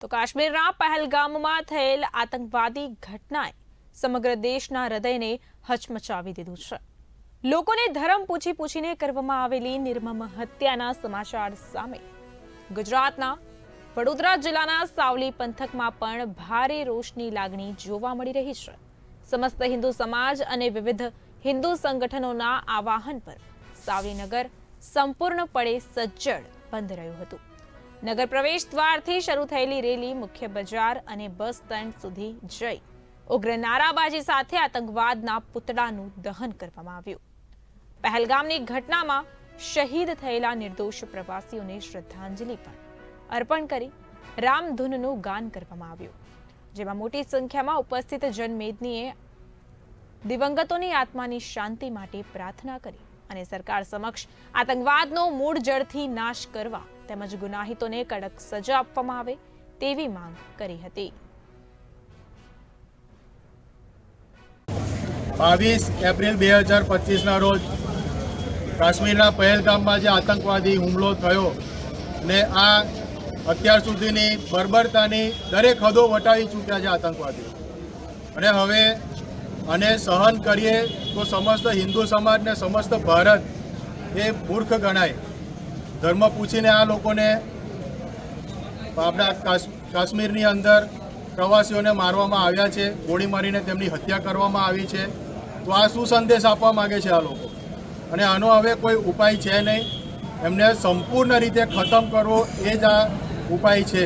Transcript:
તો કાશ્મીરના પહેલગામમાં થયેલ આતંકવાદી ઘટનાએ સમગ્ર દેશના હૃદયને હચમચાવી દીધું છે. લોકોને ધર્મ પૂછી પૂછીને કરવામાં આવેલી નિર્મમ હત્યાના સમાચાર સામે ગુજરાતના વડોદરા જિલ્લાના સાવલી પંથકમાં પણ ભારે રોષની લાગણી જોવા મળી રહી છે. સમસ્ત હિન્દુ સમાજ અને વિવિધ હિન્દુ સંગઠનોના આવાહન પર સાવલીનગર સંપૂર્ણપણે સજ્જડ બંધ રહ્યું હતું. નગર પ્રવેશ દ્વારથી શરૂ થયેલી રેલી, મુખ્ય બજાર અને બસ સ્ટેન્ડ સુધી જઈ. ઉગ્ર નારાબાજી સાથે આતંકવાદના પુતળાનું દહન કરવામાં આવ્યું. પહેલગામની ઘટનામાં શહીદ થયેલા નિર્દોષ પ્રવાસીઓને શ્રદ્ધાંજલિ પણ અર્પણ કરી રામધૂનનું ગાન કરવામાં આવ્યું. જેમાં મોટી સંખ્યામાં ઉપસ્થિત જનમેદનીએ દિવંગતોની આત્માની શાંતિ માટે પ્રાર્થના કરી અને સરકાર સમક્ષ આતંકવાદનો મૂળ જડથી નાશ કરવા તેમજ ગુનાહિતોને કડક સજા આપવામાં આવે તેવી માંગ કરી હતી. બાવીસ એપ્રિલ બે હજાર પચીસના રોજ કાશ્મીરના પહેલગામમાં જે આતંકવાદી હુમલો થયો ને આ અત્યાર સુધીની બર્બરતાની દરેક હદો વટાવી ચૂક્યા છે આતંકવાદીઓ. અને હવે આને સહન કરીએ તો સમસ્ત હિન્દુ સમાજ ને સમસ્ત ભારત એ મૂર્ખ ગણાય. ધર્મ પૂછીને આ લોકોને આપણા કાશ્મીરની અંદર પ્રવાસીઓને મારવામાં આવ્યા છે, ગોળી મારીને તેમની હત્યા કરવામાં આવી છે. તો આ શું સંદેશ આપવા માંગે છે આ લોકો? અને આનો હવે કોઈ ઉપાય છે નહીં. એમને સંપૂર્ણ રીતે ખતમ કરવો એ જ આ ઉપાય છે.